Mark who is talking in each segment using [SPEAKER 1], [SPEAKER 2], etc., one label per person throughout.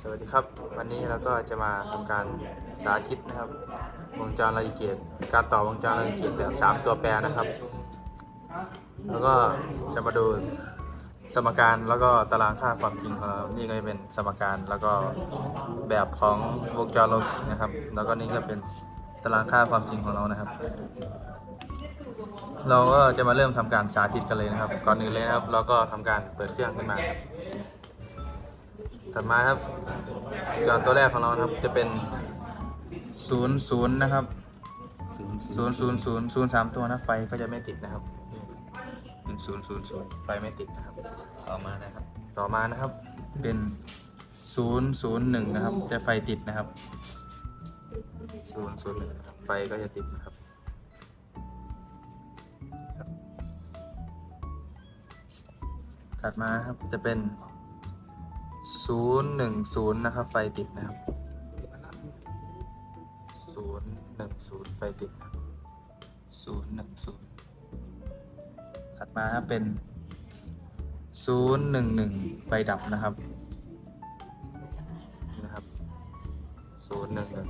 [SPEAKER 1] สวัสดีครับ วันนี้เราก็จะมาทำการสาธิตนะครับ วงจรระยิเกตการต่อวงจรระยิเกตแบบ3 ตัวแปรนะครับ แล้วก็จะมาดูสมการแล้วก็ตารางค่าความจริงของเรานี่ก็จะเป็นสมการแล้วก็แบบของวงจรโลจิกนะครับ แล้วก็นี่ก็เป็นตารางค่าความจริงของเรานะครับ เราก็จะมาเริ่มทำการสาธิตกันเลยนะครับ ก่อนอื่นเลยนะครับ เราก็ทำการเปิดเครื่องขึ้นมาครับ ถัดมาครับก่อนตัวแรกของเราครับจะเป็นศูนย์ศูนย์นะครับศูนย์ศูนย์ศูนย์ศูนย์สามตัวนะไฟก็จะไม่ติดนะครับเป็นศูนย์ศูนย์ศูนย์ไฟไม่ติดนะครับ
[SPEAKER 2] ต่อมานะครับ
[SPEAKER 1] ต่อมานะครับเป็นศูนย์ศูนย์หนึ่งนะครับ จะไฟติดนะครับศูนย์ศูนย์หนึ่งไฟก็จะติดนะครับถัดมาครับจะเป็น ศูนย์หนึ่งศูนย์นะครับ ไฟติดนะครับศูนย์หนึ่งศูนย์ไฟติดนะครับศูนย์หนึ่งศูนย์ถัดมาครับเป็นศูนย์หนึ่งหนึ่งไฟดับนะครับนี่นะครับศูนย์หนึ่งหนึ่ง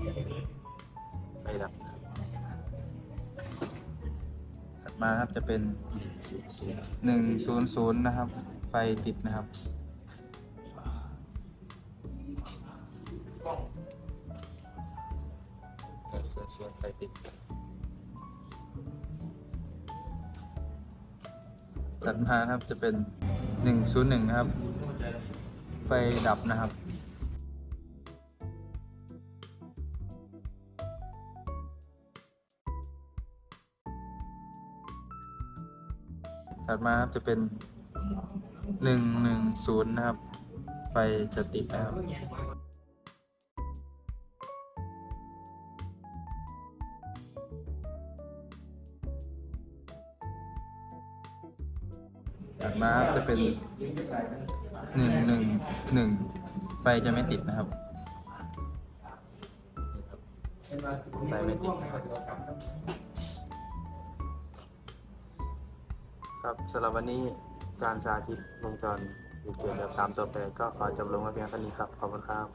[SPEAKER 1] ไฟดับนะครับถัดมาครับจะเป็นหนึ่งศูนย์ศูนย์นะครับ ไฟติดนะครับ ส่วนไฟติดถัดมานะครับจะเป็น 101 นะครับ ไฟดับนะครับถัดมาครับจะเป็น 110 นะครับ ไฟจะติดนะครับ ถัดมารับจะเป็นหนึ่งหนึ่งหนึ่งไฟจะไม่ติดนะครับไฟไม่ติดนะครับครับสำหรับวันนี้การสาธิตวงจรวิเกตแบบสามตัวแปรก็ขอจบลงไว้เพียงเท่านี้ครับ ขอบคุณครับ